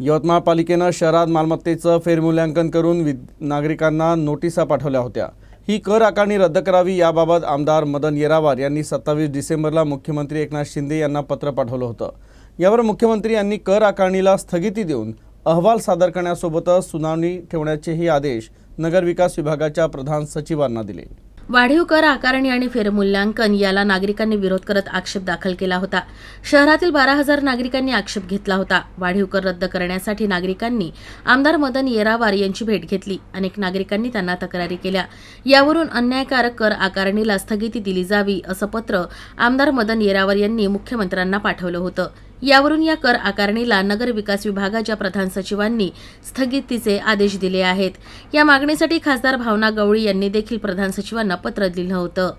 यवतमाळ पालिकेनं शहरात मालमत्तेचं फेरमूल्यांकन करून वि नागरिकांना नोटिसा पाठवल्या होत्या. ही कर आकारणी रद्द करावी याबाबत आमदार मदन येरावार यांनी सत्तावीस डिसेंबरला मुख्यमंत्री एकनाथ शिंदे यांना पत्र पाठवलं होतं. यावर मुख्यमंत्री यांनी कर आकारणीला स्थगिती देऊन अहवाल सादर करण्यासोबतच सुनावणी ठेवण्याचेही आदेश नगरविकास विभागाच्या प्रधान सचिवांना दिले. वाढीव कर आकारणी आणि फेरमूल्यांकन याला नागरिकांनी विरोध करत आक्षेप दाखल केला होता. शहरातील बारा हजार नागरिकांनी आक्षेप घेतला होता. वाढीव कर रद्द करण्यासाठी नागरिकांनी आमदार मदन येरावार यांची भेट घेतली. अनेक नागरिकांनी त्यांना तक्रारी केल्या. यावरून अन्यायकारक कर आकारणीला स्थगिती दिली जावी असं पत्र आमदार मदन येरावार यांनी मुख्यमंत्र्यांना पाठवलं होतं. यावरून या कर आकारणीला नगर विकास विभागाच्या प्रधान सचिवांनी स्थगितीचे आदेश दिले आहेत. या मागणीसाठी खासदार भावना गवळी यांनी देखील प्रधान सचिवांना पत्र दिलं होतं.